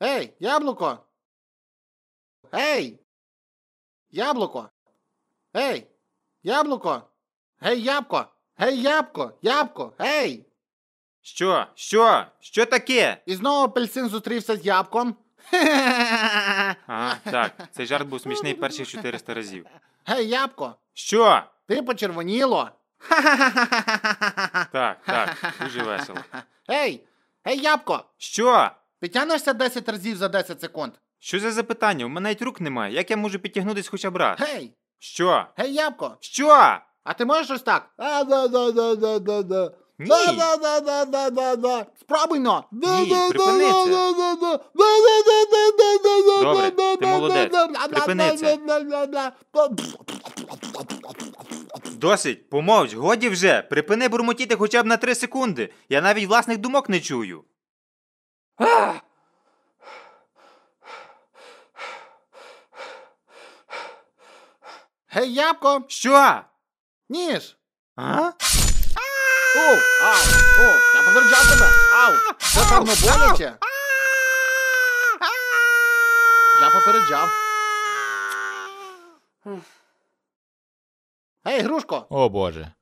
Гей, яблуко. Гей. Яблуко. Гей. Яблуко. Гей, ябко. Гей, ябко. Ябко. Гей. Що? Що? Що таке? І знову апельсин зустрівся з ябком. Ага, так, цей жарт був смішний перших 400 разів. Гей, ябко. Що? Ти почервоніло. Так, так, дуже весело. Гей, гей, ябко. Що? Ти тянешся 10 разів за 10 секунд. Що за запитання? У мене навіть рук немає. Як я можу підтягнутись хоча б раз? Гей, Що? гей, ябко. Що? А ти можеш ось так? Ні. Да-да-да-да-да-да. Спробуй но. Ні, припини це. Добре, ти молодець. Припини це. Досить, помовч, годі вже. Припини бурмотіти хоча б на 3 секунди. Я навіть власних думок не чую. Гей, ябко. Що? Ніж. А? О, ау, о, я попереджав тебе. Ау, це певно боляче. Я попереджав. Гей, грушко, О боже.